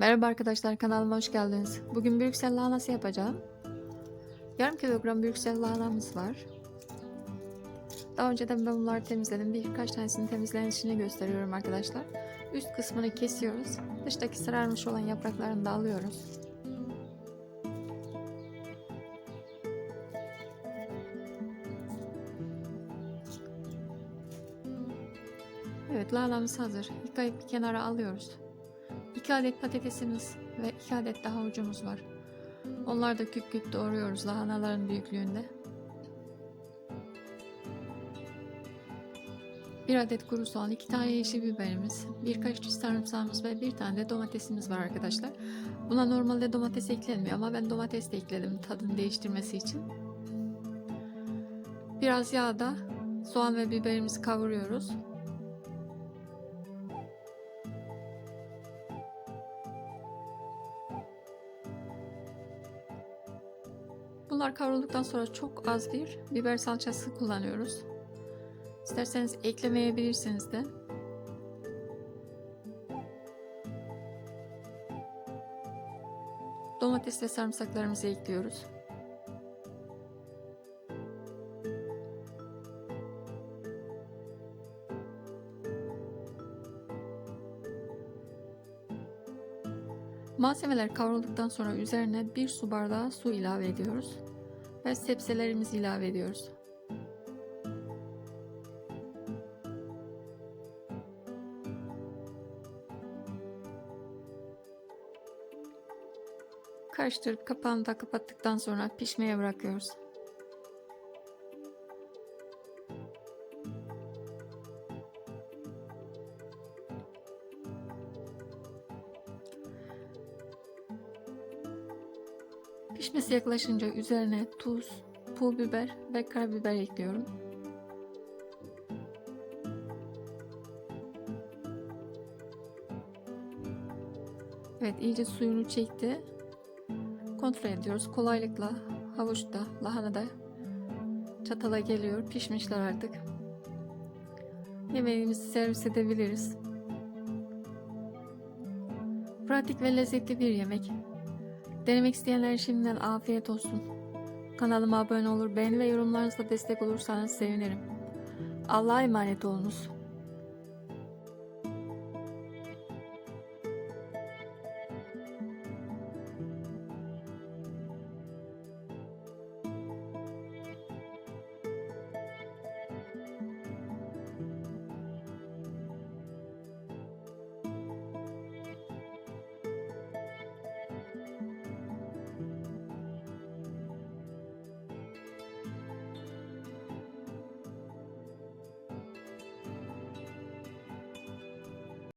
Merhaba arkadaşlar kanalıma hoş geldiniz. Bugün Brüksel lahanası yapacağım. Yarım kilogram Brüksel lahanamız var. Daha önceden ben bunları temizledim. Birkaç tanesini temizlenişini gösteriyorum arkadaşlar. Üst kısmını kesiyoruz. Dıştaki sararmış olan yapraklarını da alıyoruz. Evet lahanamız hazır. Yıkayıp bir kenara alıyoruz. 2 adet patatesimiz ve 2 adet de havucumuz var. Onları da küp küp doğruyoruz lahanaların büyüklüğünde. 1 adet kuru soğan, 2 tane yeşil biberimiz, birkaç sarımsağımız ve bir tane de domatesimiz var arkadaşlar. Buna normalde domates eklenmiyor ama ben domates de ekledim tadını değiştirmesi için. Biraz yağda soğan ve biberimizi kavuruyoruz. Bunlar kavrulduktan sonra çok az bir biber salçası kullanıyoruz. İsterseniz eklemeyebilirsiniz de. Domates ve sarımsaklarımızı ekliyoruz. Malzemeler kavrulduktan sonra üzerine bir su bardağı su ilave ediyoruz ve sebzelerimizi ilave ediyoruz. Karıştırıp kapağını da kapattıktan sonra pişmeye bırakıyoruz. Pişmesi yaklaşınca üzerine tuz, pul biber ve karabiber ekliyorum. Evet iyice suyunu çekti. Kontrol ediyoruz. Kolaylıkla havuç da lahana da çatala geliyor. Pişmişler artık. Yemeğimizi servis edebiliriz. Pratik ve lezzetli bir yemek. Denemek isteyenler şimdiden afiyet olsun. Kanalıma abone olur, beğeni ve yorumlarınızla destek olursanız sevinirim. Allah'a emanet olunuz.